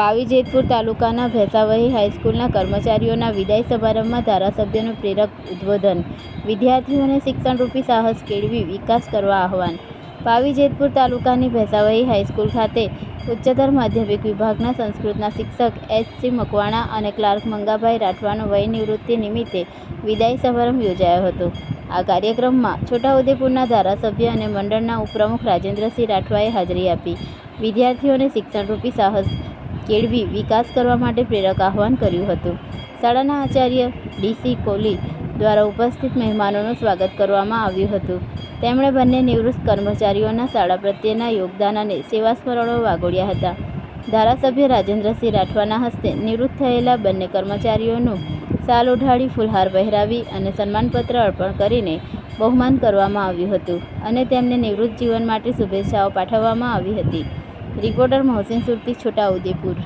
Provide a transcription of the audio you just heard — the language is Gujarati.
પાવી જેતપુર તાલુકાના ભેસાવહી હાઈસ્કૂલના કર્મચારીઓના વિદાય સમારંભમાં ધારાસભ્યનું પ્રેરક ઉદ્બોધન. વિદ્યાર્થીઓને શિક્ષણરૂપી સાહસ કેળવી વિકાસ કરવા આહવાન. પાવી જેતપુર તાલુકાની ભેસાવહી હાઈસ્કૂલ ખાતે ઉચ્ચતર માધ્યમિક વિભાગના સંસ્કૃતના શિક્ષક એચ સી મકવાણા અને ક્લાર્ક મંગાભાઈ રાઠવાનો વય નિવૃત્તિ નિમિત્તે વિદાય સમારંભ યોજાયો હતો. આ કાર્યક્રમમાં છોટાઉદેપુરના ધારાસભ્ય અને મંડળના ઉપપ્રમુખ રાજેન્દ્રસિંહ રાઠવાએ હાજરી આપી. વિદ્યાર્થીઓને શિક્ષણરૂપી સાહસ કેળવી વિકાસ કરવા માટે પ્રેરક આહવાન કર્યું હતું. શાળાના આચાર્ય ડીસી કોહલી દ્વારા ઉપસ્થિત મહેમાનોનું સ્વાગત કરવામાં આવ્યું હતું. તેમણે બંને નિવૃત્ત કર્મચારીઓના શાળા પ્રત્યેના યોગદાન અને સેવા સ્મરણો વાગોળ્યા હતા. ધારાસભ્ય રાજેન્દ્રસિંહ રાઠવાના હસ્તે નિવૃત્ત થયેલા બંને કર્મચારીઓનું શાલ ઉઢાડી, ફૂલહાર પહેરાવી અને સન્માનપત્ર અર્પણ કરીને બહુમાન કરવામાં આવ્યું હતું અને તેમને નિવૃત્ત જીવન માટે શુભેચ્છાઓ પાઠવવામાં આવી હતી. રિપોર્ટર મોહસિન સુરતી છોટાઉદેપુર